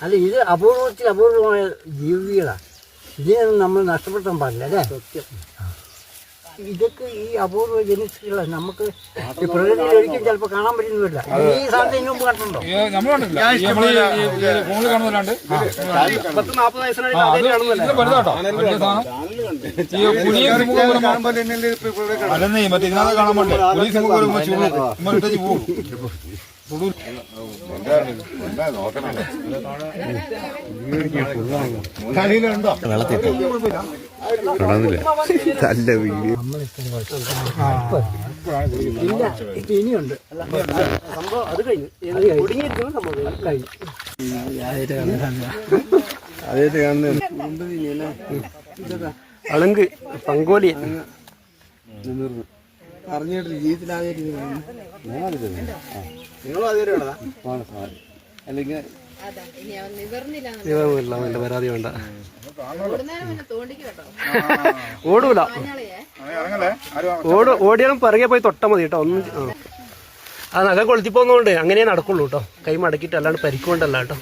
അല്ല ഇത് അപൂർവത്തിൽ അപൂർവമായ ജീവികളാണ്. ഇതിനൊന്നും നമ്മൾ നഷ്ടപ്പെടുത്താൻ പാടില്ല അല്ലേ? ഇതൊക്കെ ഈ അപൂർവ ജനിച്ചുള്ള നമുക്ക് ഈ പ്രകൃതിയിൽ ഒരിക്കലും ചിലപ്പോൾ കാണാൻ പറ്റുന്നില്ല ഈ സാധനം. ഇനി മുമ്പ് കണ്ടിട്ടുണ്ടോ കാണാൻ പറ്റേ ഇനിയുണ്ട് സംഭവം അത് കഴിഞ്ഞു സംഭവം കഴിഞ്ഞു അളങ്ക് പങ്കോലി അറിഞ്ഞിട്ട് ജീവിതത്തിൽ അല്ലെങ്കിൽ പരാതി വേണ്ട. ഓടൂല. ഓട് ഓടിയാലും പിറകെ പോയി തൊട്ട മതി കേട്ടോ ഒന്നും ആ. നഗ നഖ കൊളുത്തി പോകുന്നോണ്ട് അങ്ങനെ നടക്കുള്ളൂ കേട്ടോ. കൈ മടക്കിട്ട് അല്ലാണ്ട് പരിക്കുകൊണ്ടല്ല കേട്ടോ.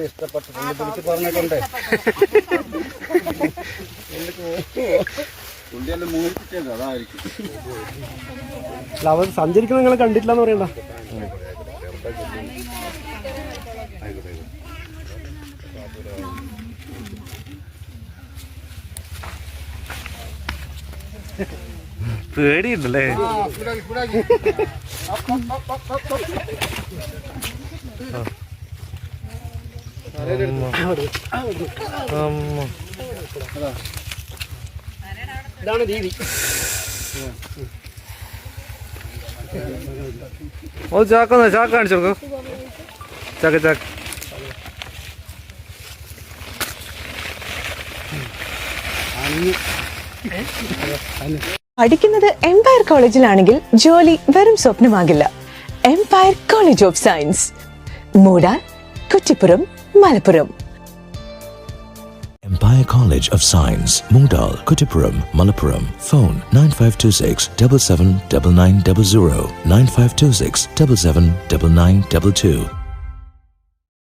ഇഷ്ടപ്പെട്ടു. പറഞ്ഞിട്ടുണ്ട് അല്ല അവൻ സഞ്ചരിക്കുന്നത് നിങ്ങൾ കണ്ടിട്ടില്ല എന്ന് പറയണ്ട. പേടിയുണ്ടല്ലേ? ഇതാണ് രീതി. ഓ ചാക്ക ചാക്ക കാണിച്ചു ചാക്ക ചാക്ക. പഠിക്കുന്നത് എംപയർ കോളേജിലാണെങ്കിൽ ജോലി വെറും സ്വപ്നമാകില്ല. Empire college of science Moodal Kuttippuram Malappuram. Empire College of Science, Moondal, Kuttipuram, Malappuram. Phone 9526 779900 9526 779922.